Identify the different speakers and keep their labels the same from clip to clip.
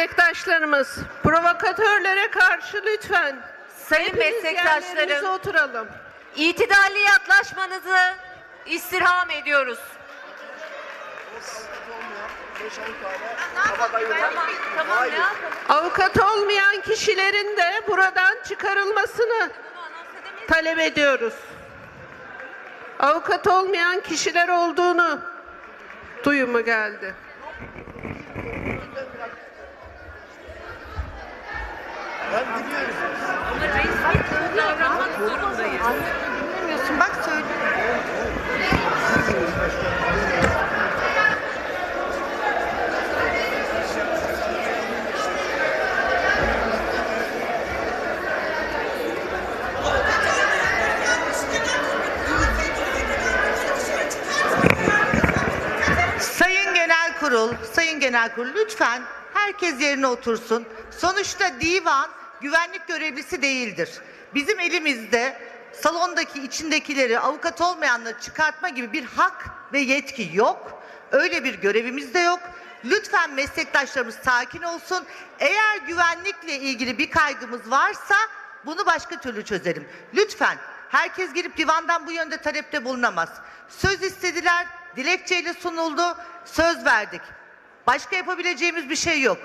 Speaker 1: Meslektaşlarımız, provokatörlere karşı lütfen
Speaker 2: Sayın
Speaker 1: hepiniz yerlerinize
Speaker 2: meslektaşlarım,
Speaker 1: oturalım.
Speaker 2: itidalli yaklaşmanızı istirham ediyoruz. Tamam, tamam?
Speaker 1: Avukat olmayan kişilerin de buradan çıkarılmasını talep ediyoruz. Avukat olmayan kişiler olduğunu duyumu geldi.
Speaker 2: Ama resmi davranmak zorundayız.
Speaker 3: Dinlemiyorsun bak söyle. Sayın Genel Kurul, Sayın Genel Kurul lütfen herkes yerine otursun. Sonuçta divan güvenlik görevlisi değildir. Bizim elimizde salondaki içindekileri avukat olmayanları çıkartma gibi bir hak ve yetki yok. Öyle bir görevimiz de yok. Lütfen meslektaşlarımız sakin olsun. Eğer güvenlikle ilgili bir kaygımız varsa bunu başka türlü çözelim. Lütfen herkes girip divandan bu yönde talepte bulunamaz. Söz istediler, dilekçeyle sunuldu, söz verdik. Başka yapabileceğimiz bir şey yok.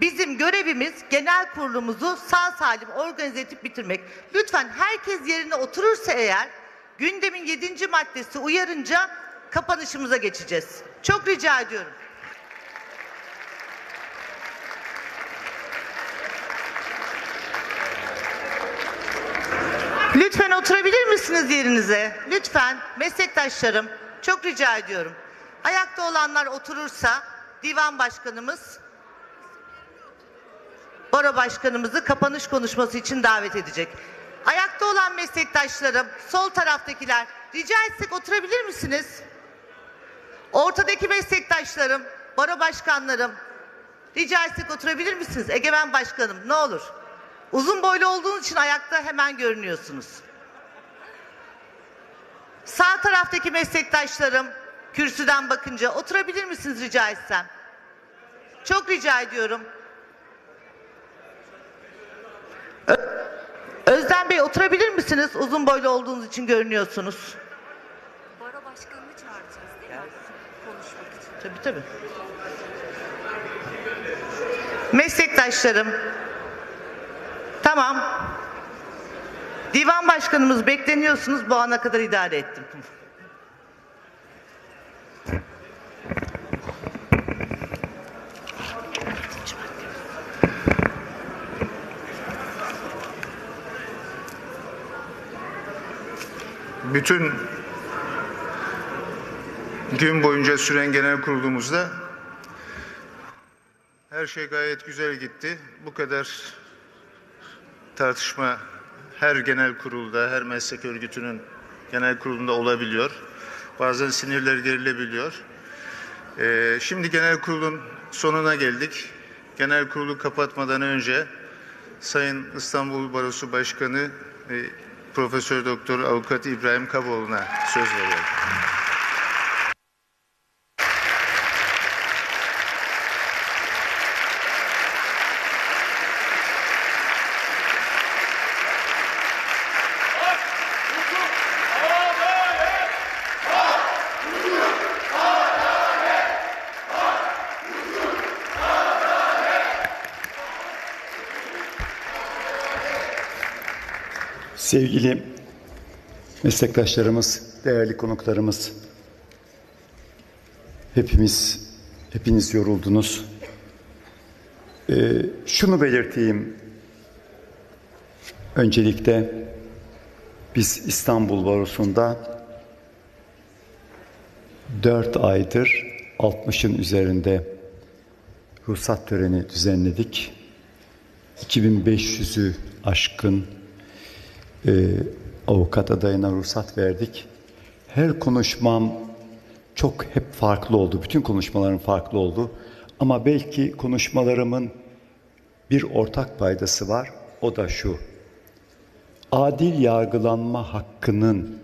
Speaker 3: Bizim görevimiz genel kurulumuzu sağ salim organize edip bitirmek. Lütfen herkes yerine oturursa eğer gündemin 7. maddesi uyarınca kapanışımıza geçeceğiz. Çok rica ediyorum. Lütfen oturabilir misiniz yerinize? Lütfen meslektaşlarım çok rica ediyorum. Ayakta olanlar oturursa divan başkanımız Baro başkanımızı kapanış konuşması için davet edecek. Ayakta olan meslektaşlarım, sol taraftakiler rica etsek oturabilir misiniz? Ortadaki meslektaşlarım, baro başkanlarım rica etsek oturabilir misiniz? Egemen başkanım ne olur. Uzun boylu olduğunuz için ayakta hemen görünüyorsunuz. Sağ taraftaki meslektaşlarım kürsüden bakınca oturabilir misiniz rica etsem? Çok rica ediyorum. Özlem Bey oturabilir misiniz? Uzun boylu olduğunuz için görünüyorsunuz.
Speaker 2: Baro başkanını çağıracağız değil mi? Konuşmak için.
Speaker 3: Tabii tabii. Meslektaşlarım. Tamam. Divan başkanımız bekleniyorsunuz. Bu ana kadar idare ettim.
Speaker 4: Bütün gün boyunca süren genel kurulumuzda her şey gayet güzel gitti. Bu kadar tartışma her genel kurulda, her meslek örgütünün genel kurulunda olabiliyor. Bazen sinirler gerilebiliyor. Ee, şimdi genel kurulun sonuna geldik. Genel kurulu kapatmadan önce Sayın İstanbul Barosu Başkanı e, Profesör Doktor Avukat İbrahim Kaboğlu'na söz veriyorum.
Speaker 5: Sevgili meslektaşlarımız, değerli konuklarımız, hepimiz, hepiniz yoruldunuz. Ee, şunu belirteyim. Öncelikle biz İstanbul Barosu'nda 4 aydır 60'ın üzerinde ruhsat töreni düzenledik. 2500'ü aşkın e, avukat adayına ruhsat verdik. Her konuşmam çok hep farklı oldu. Bütün konuşmalarım farklı oldu. Ama belki konuşmalarımın bir ortak paydası var. O da şu. Adil yargılanma hakkının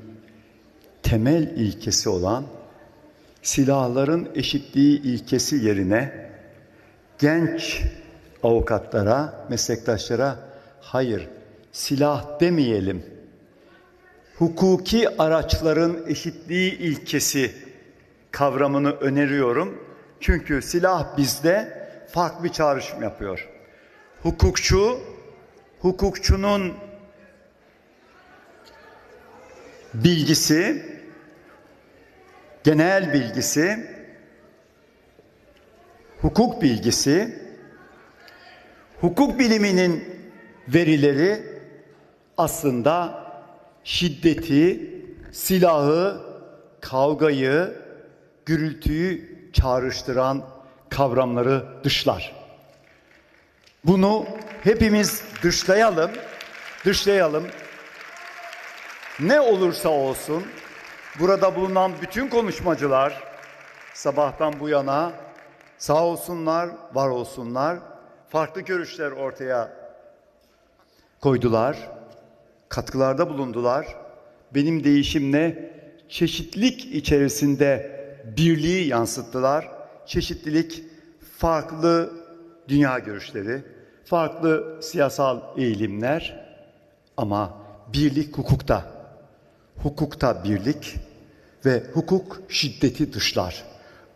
Speaker 5: temel ilkesi olan silahların eşitliği ilkesi yerine genç avukatlara, meslektaşlara hayır silah demeyelim. Hukuki araçların eşitliği ilkesi kavramını öneriyorum. Çünkü silah bizde farklı bir çağrışım yapıyor. Hukukçu, hukukçunun bilgisi, genel bilgisi, hukuk bilgisi, hukuk biliminin verileri aslında şiddeti, silahı, kavgayı, gürültüyü çağrıştıran kavramları dışlar. Bunu hepimiz dışlayalım, dışlayalım. Ne olursa olsun burada bulunan bütün konuşmacılar sabahtan bu yana sağ olsunlar, var olsunlar. Farklı görüşler ortaya koydular. Katkılarda bulundular. Benim değişimle çeşitlilik içerisinde birliği yansıttılar. Çeşitlilik farklı dünya görüşleri, farklı siyasal eğilimler ama birlik hukukta hukukta birlik ve hukuk şiddeti dışlar.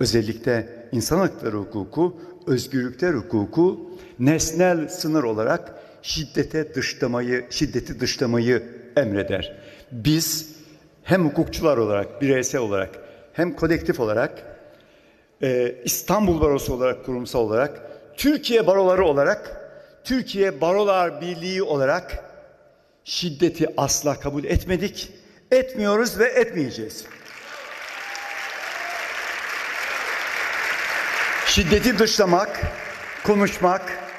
Speaker 5: Özellikle insan hakları hukuku, özgürlükler hukuku nesnel sınır olarak şiddete dışlamayı, şiddeti dışlamayı emreder. Biz hem hukukçular olarak, bireysel olarak hem kolektif olarak e, İstanbul Barosu olarak, kurumsal olarak, Türkiye Baroları olarak, Türkiye Barolar Birliği olarak şiddeti asla kabul etmedik, etmiyoruz ve etmeyeceğiz. Şiddeti dışlamak, konuşmak,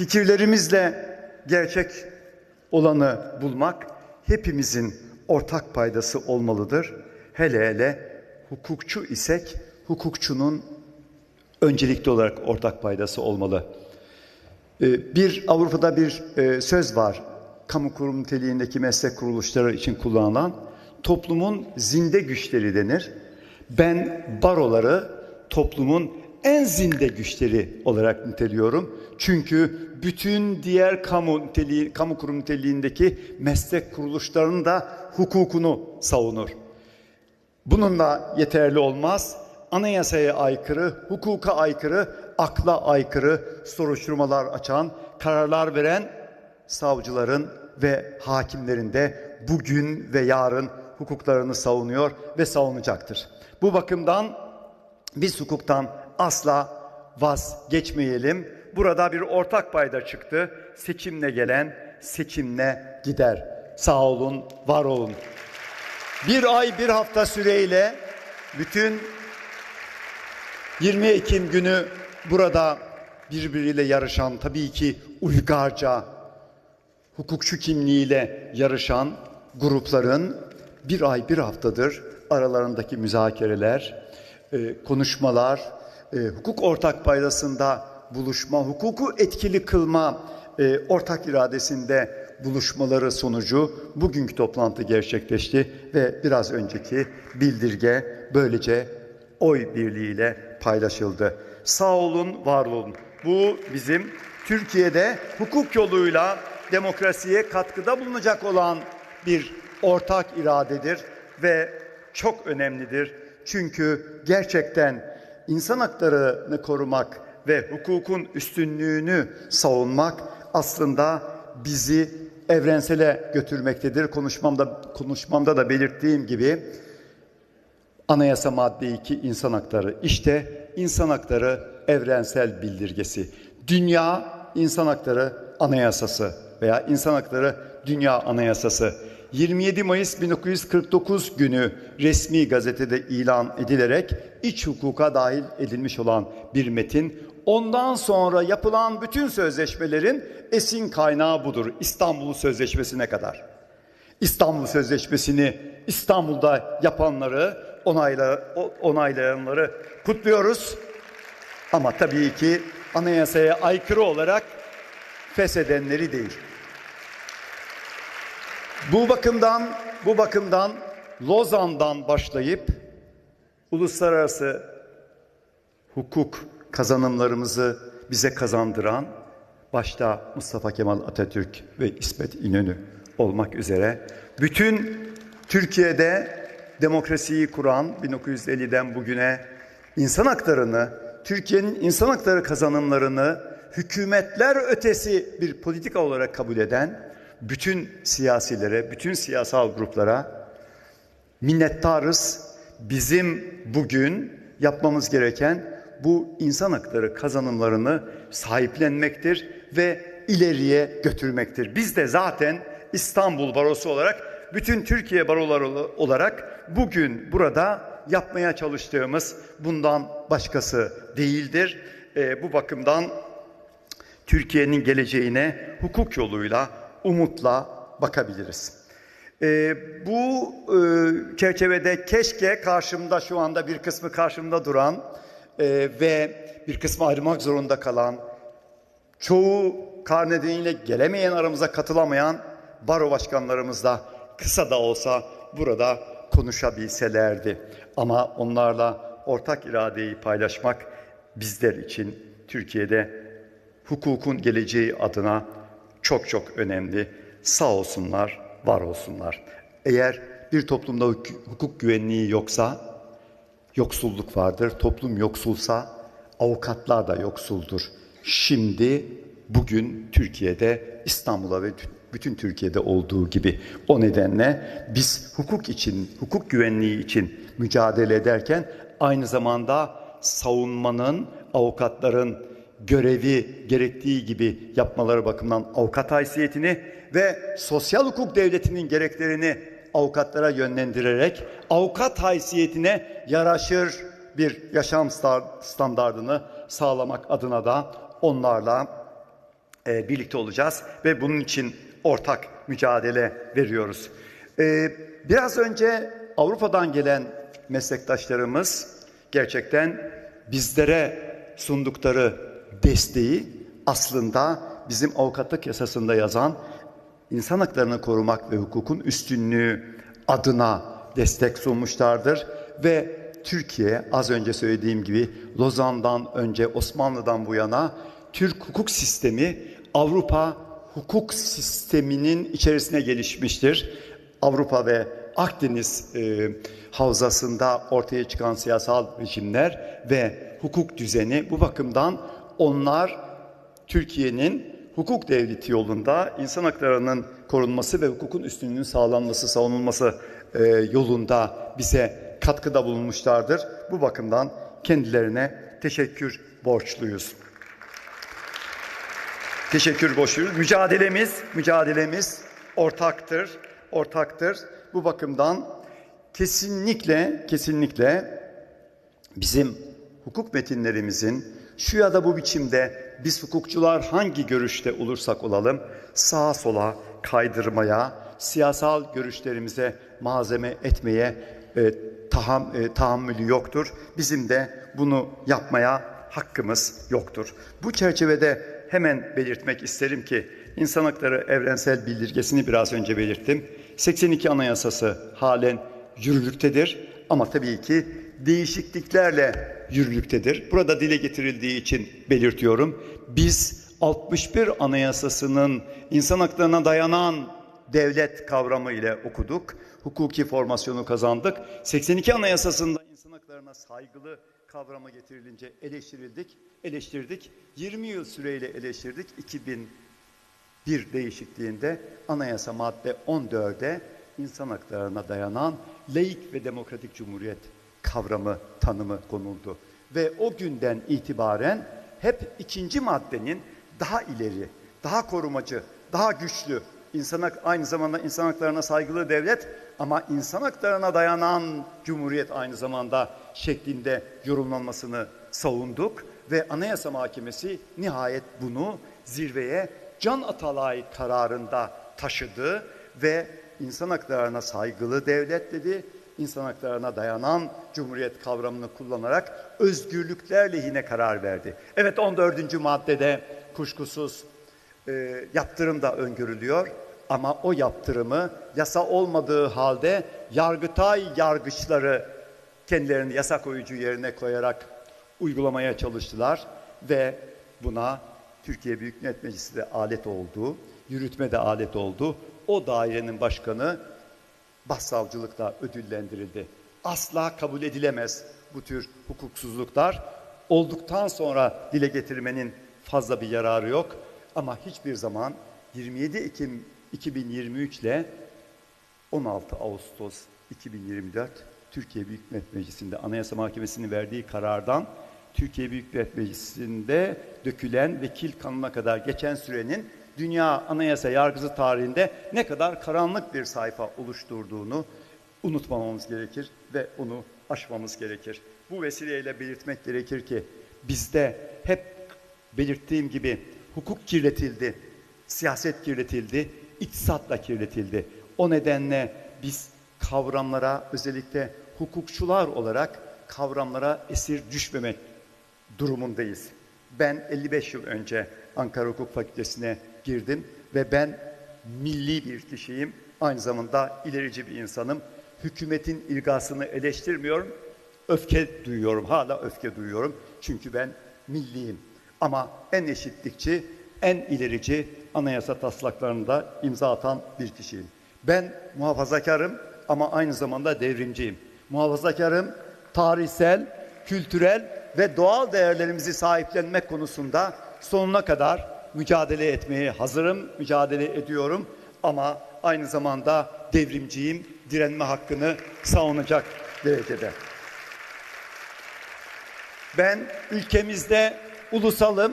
Speaker 5: fikirlerimizle gerçek olanı bulmak hepimizin ortak paydası olmalıdır. Hele hele hukukçu isek hukukçunun öncelikli olarak ortak paydası olmalı. Ee, Bir Avrupa'da bir e, söz var. Kamu kurum niteliğindeki meslek kuruluşları için kullanılan toplumun zinde güçleri denir. Ben baroları toplumun en zinde güçleri olarak niteliyorum. Çünkü bütün diğer kamu niteliği, kamu kurum niteliğindeki meslek kuruluşlarının da hukukunu savunur. Bununla yeterli olmaz. Anayasaya aykırı, hukuka aykırı, akla aykırı soruşturmalar açan, kararlar veren savcıların ve hakimlerin de bugün ve yarın hukuklarını savunuyor ve savunacaktır. Bu bakımdan biz hukuktan asla vazgeçmeyelim. Burada bir ortak payda çıktı. Seçimle gelen seçimle gider. Sağ olun, var olun. Bir ay bir hafta süreyle bütün 20 Ekim günü burada birbiriyle yarışan tabii ki uygarca hukukçu kimliğiyle yarışan grupların bir ay bir haftadır aralarındaki müzakereler, e, konuşmalar, e, hukuk ortak paydasında buluşma, hukuku etkili kılma e, ortak iradesinde buluşmaları sonucu bugünkü toplantı gerçekleşti ve biraz önceki bildirge böylece oy birliğiyle paylaşıldı. Sağ olun, var olun. Bu bizim Türkiye'de hukuk yoluyla demokrasiye katkıda bulunacak olan bir ortak iradedir ve çok önemlidir. Çünkü gerçekten insan haklarını korumak ve hukukun üstünlüğünü savunmak aslında bizi evrensele götürmektedir. Konuşmamda konuşmamda da belirttiğim gibi Anayasa madde 2 insan hakları. İşte insan hakları evrensel bildirgesi. Dünya insan hakları anayasası veya insan hakları dünya anayasası. 27 Mayıs 1949 günü resmi gazetede ilan edilerek iç hukuka dahil edilmiş olan bir metin. Ondan sonra yapılan bütün sözleşmelerin esin kaynağı budur. İstanbul Sözleşmesi'ne kadar. İstanbul Sözleşmesi'ni İstanbul'da yapanları, onayla, onaylayanları kutluyoruz. Ama tabii ki anayasaya aykırı olarak feshedenleri değil. Bu bakımdan bu bakımdan Lozan'dan başlayıp uluslararası hukuk kazanımlarımızı bize kazandıran başta Mustafa Kemal Atatürk ve İsmet İnönü olmak üzere bütün Türkiye'de demokrasiyi kuran 1950'den bugüne insan haklarını, Türkiye'nin insan hakları kazanımlarını hükümetler ötesi bir politika olarak kabul eden bütün siyasilere, bütün siyasal gruplara minnettarız. Bizim bugün yapmamız gereken bu insan hakları kazanımlarını sahiplenmektir ve ileriye götürmektir. Biz de zaten İstanbul Barosu olarak bütün Türkiye baroları olarak bugün burada yapmaya çalıştığımız bundan başkası değildir. Ee, bu bakımdan Türkiye'nin geleceğine hukuk yoluyla, umutla bakabiliriz. Ee, bu e, çerçevede keşke karşımda şu anda bir kısmı karşımda duran e, ve bir kısmı ayrılmak zorunda kalan, çoğu kar nedeniyle gelemeyen aramıza katılamayan baro başkanlarımız da kısa da olsa burada konuşabilselerdi. Ama onlarla ortak iradeyi paylaşmak bizler için Türkiye'de hukukun geleceği adına çok çok önemli. Sağ olsunlar, var olsunlar. Eğer bir toplumda huk- hukuk güvenliği yoksa yoksulluk vardır. Toplum yoksulsa avukatlar da yoksuldur. Şimdi bugün Türkiye'de İstanbul'a ve tü- bütün Türkiye'de olduğu gibi o nedenle biz hukuk için, hukuk güvenliği için mücadele ederken aynı zamanda savunmanın, avukatların görevi gerektiği gibi yapmaları bakımından avukat haysiyetini ve sosyal hukuk devletinin gereklerini avukatlara yönlendirerek avukat haysiyetine yaraşır bir yaşam sta- standardını sağlamak adına da onlarla e, birlikte olacağız ve bunun için ortak mücadele veriyoruz. E, biraz önce Avrupa'dan gelen meslektaşlarımız gerçekten bizlere sundukları desteği aslında bizim avukatlık yasasında yazan insan haklarını korumak ve hukukun üstünlüğü adına destek sunmuşlardır ve Türkiye az önce söylediğim gibi Lozan'dan önce Osmanlı'dan bu yana Türk hukuk sistemi Avrupa hukuk sisteminin içerisine gelişmiştir. Avrupa ve Akdeniz e, havzasında ortaya çıkan siyasal rejimler ve hukuk düzeni bu bakımdan onlar Türkiye'nin hukuk devleti yolunda insan haklarının korunması ve hukukun üstünlüğünün sağlanması, savunulması e, yolunda bize katkıda bulunmuşlardır. Bu bakımdan kendilerine teşekkür borçluyuz. Teşekkür borçluyuz. Mücadelemiz, mücadelemiz ortaktır, ortaktır. Bu bakımdan kesinlikle, kesinlikle bizim hukuk metinlerimizin şu ya da bu biçimde biz hukukçular hangi görüşte olursak olalım sağa sola kaydırmaya, siyasal görüşlerimize malzeme etmeye e, taham, e, tahammülü yoktur. Bizim de bunu yapmaya hakkımız yoktur. Bu çerçevede hemen belirtmek isterim ki İnsan Hakları Evrensel Bildirgesini biraz önce belirttim. 82 Anayasası halen yürürlüktedir ama tabii ki değişikliklerle yürürlüktedir. Burada dile getirildiği için belirtiyorum. Biz 61 Anayasası'nın insan haklarına dayanan devlet kavramı ile okuduk. Hukuki formasyonu kazandık. 82 Anayasası'nda insan haklarına saygılı kavramı getirilince eleştirildik, eleştirdik. 20 yıl süreyle eleştirdik. 2001 değişikliğinde anayasa madde 14'e insan haklarına dayanan laik ve demokratik cumhuriyet kavramı, tanımı konuldu. Ve o günden itibaren hep ikinci maddenin daha ileri, daha korumacı, daha güçlü, insan hak- aynı zamanda insan haklarına saygılı devlet ama insan haklarına dayanan cumhuriyet aynı zamanda şeklinde yorumlanmasını savunduk ve Anayasa Mahkemesi nihayet bunu zirveye Can Atalay kararında taşıdı ve insan haklarına saygılı devlet dedi. İnsan haklarına dayanan cumhuriyet kavramını kullanarak özgürlükler lehine karar verdi. Evet 14. maddede kuşkusuz e, yaptırım da öngörülüyor. Ama o yaptırımı yasa olmadığı halde yargıtay yargıçları kendilerini yasa koyucu yerine koyarak uygulamaya çalıştılar ve buna Türkiye Büyük Millet Meclisi de alet oldu, yürütme de alet oldu. O dairenin başkanı başsavcılıkla ödüllendirildi. Asla kabul edilemez bu tür hukuksuzluklar. Olduktan sonra dile getirmenin fazla bir yararı yok. Ama hiçbir zaman 27 Ekim 2023 ile 16 Ağustos 2024 Türkiye Büyük Millet Meclisi'nde Anayasa Mahkemesi'nin verdiği karardan Türkiye Büyük Millet Meclisi'nde dökülen vekil kanuna kadar geçen sürenin dünya anayasa yargısı tarihinde ne kadar karanlık bir sayfa oluşturduğunu unutmamamız gerekir ve onu aşmamız gerekir. Bu vesileyle belirtmek gerekir ki bizde hep belirttiğim gibi hukuk kirletildi, siyaset kirletildi, iktisatla kirletildi. O nedenle biz kavramlara özellikle hukukçular olarak kavramlara esir düşmemek durumundayız. Ben 55 yıl önce Ankara Hukuk Fakültesine girdim ve ben milli bir kişiyim. Aynı zamanda ilerici bir insanım. Hükümetin ilgasını eleştirmiyorum. Öfke duyuyorum. Hala öfke duyuyorum. Çünkü ben milliyim. Ama en eşitlikçi, en ilerici anayasa taslaklarında imza atan bir kişiyim. Ben muhafazakarım ama aynı zamanda devrimciyim. Muhafazakarım tarihsel, kültürel ve doğal değerlerimizi sahiplenmek konusunda sonuna kadar mücadele etmeye hazırım, mücadele ediyorum ama aynı zamanda devrimciyim, direnme hakkını savunacak derecede. Ben ülkemizde ulusalım,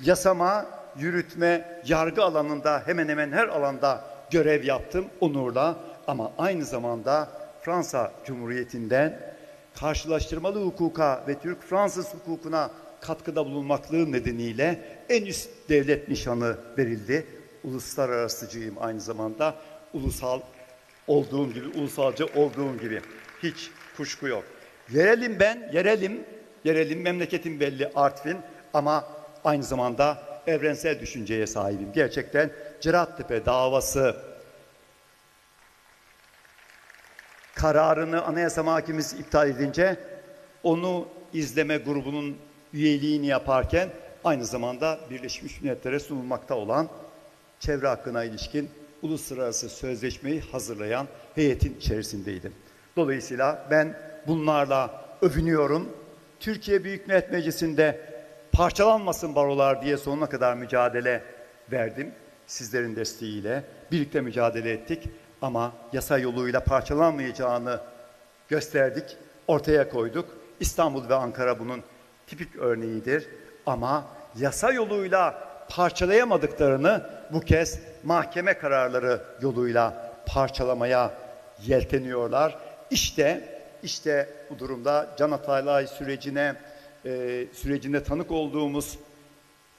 Speaker 5: yasama, yürütme, yargı alanında hemen hemen her alanda görev yaptım onurla ama aynı zamanda Fransa Cumhuriyeti'nden karşılaştırmalı hukuka ve Türk-Fransız hukukuna katkıda bulunmaklığı nedeniyle en üst devlet nişanı verildi. Uluslararasıcıyım aynı zamanda. Ulusal olduğum gibi, ulusalcı olduğum gibi. Hiç kuşku yok. Yerelim ben, yerelim, yerelim memleketim belli Artvin ama aynı zamanda evrensel düşünceye sahibim. Gerçekten Cerattepe davası kararını Anayasa Mahkemesi iptal edince onu izleme grubunun üyeliğini yaparken aynı zamanda Birleşmiş Milletler'e sunulmakta olan çevre hakkına ilişkin uluslararası sözleşmeyi hazırlayan heyetin içerisindeydim. Dolayısıyla ben bunlarla övünüyorum. Türkiye Büyük Millet Meclisi'nde parçalanmasın barolar diye sonuna kadar mücadele verdim. Sizlerin desteğiyle birlikte mücadele ettik ama yasa yoluyla parçalanmayacağını gösterdik, ortaya koyduk. İstanbul ve Ankara bunun tipik örneğidir ama yasa yoluyla parçalayamadıklarını bu kez mahkeme kararları yoluyla parçalamaya yelteniyorlar. İşte işte bu durumda Can Ataylay sürecine e, sürecinde tanık olduğumuz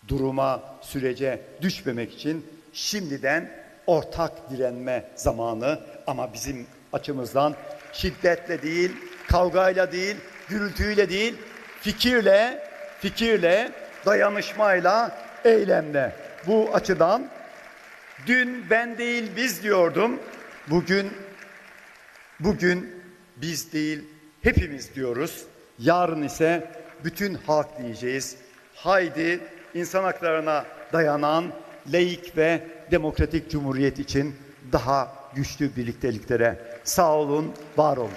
Speaker 5: duruma, sürece düşmemek için şimdiden ortak direnme zamanı ama bizim açımızdan şiddetle değil, kavgayla değil, gürültüyle değil, fikirle, fikirle, dayanışmayla, eylemle. Bu açıdan dün ben değil biz diyordum. Bugün bugün biz değil hepimiz diyoruz. Yarın ise bütün halk diyeceğiz. Haydi insan haklarına dayanan laik ve demokratik cumhuriyet için daha güçlü birlikteliklere sağ olun, var olun.